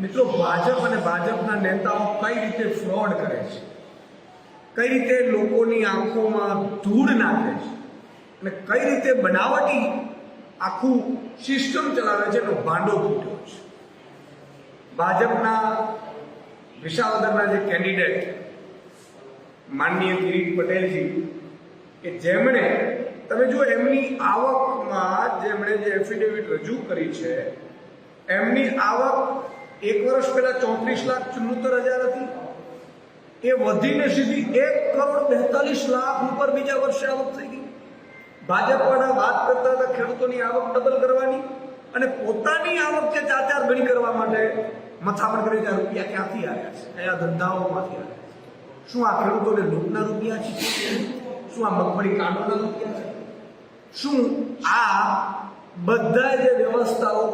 મિત્રો, ભાજપ અને ભાજપના નેતાઓ કઈ રીતે ફ્રોડ કરે છે? કઈ રીતે લોકોની આંખોમાં ધૂળ નાખે છે? અને કઈ રીતે બનાવટી આખું સિસ્ટમ ચલાવે છે? એનો ભાંડો ફૂટ્યો છે. ભાજપના વિશાવદરના જે કેન્ડિડેટ માનનીય કિરીટ પટેલજી, કે જેમણે, તમે જો એમની આવકમાં જેમણે જે એફિડેવિટ રજૂ કરી છે, એમની આવક એક વર્ષ પહેલા ચોત્રીસ લાખ ચુમ્મોતેર હજાર હતી. એ વધીને સીધી એક કરોડ બેતાલીસ લાખ ઉપર બીજા વર્ષે આવક થઈ ગઈ. ભાજપવાળા વાત કરતા હતા ખેડૂતોની આવક ડબલ કરવાની અને પોતાની આવક જે ચાર ચાર ગણી કરવા માટે મથામણ કરી ત્યાં રૂપિયા ક્યાંથી આવ્યા છે? કયા ધંધાઓમાંથી આવ્યા છે? શું આ ખેડૂતોને લૂંટના રૂપિયા છે? શું આ મગફળી કાંડોના રૂપિયા છે? શું આ બધા જે વ્યવસ્થાઓ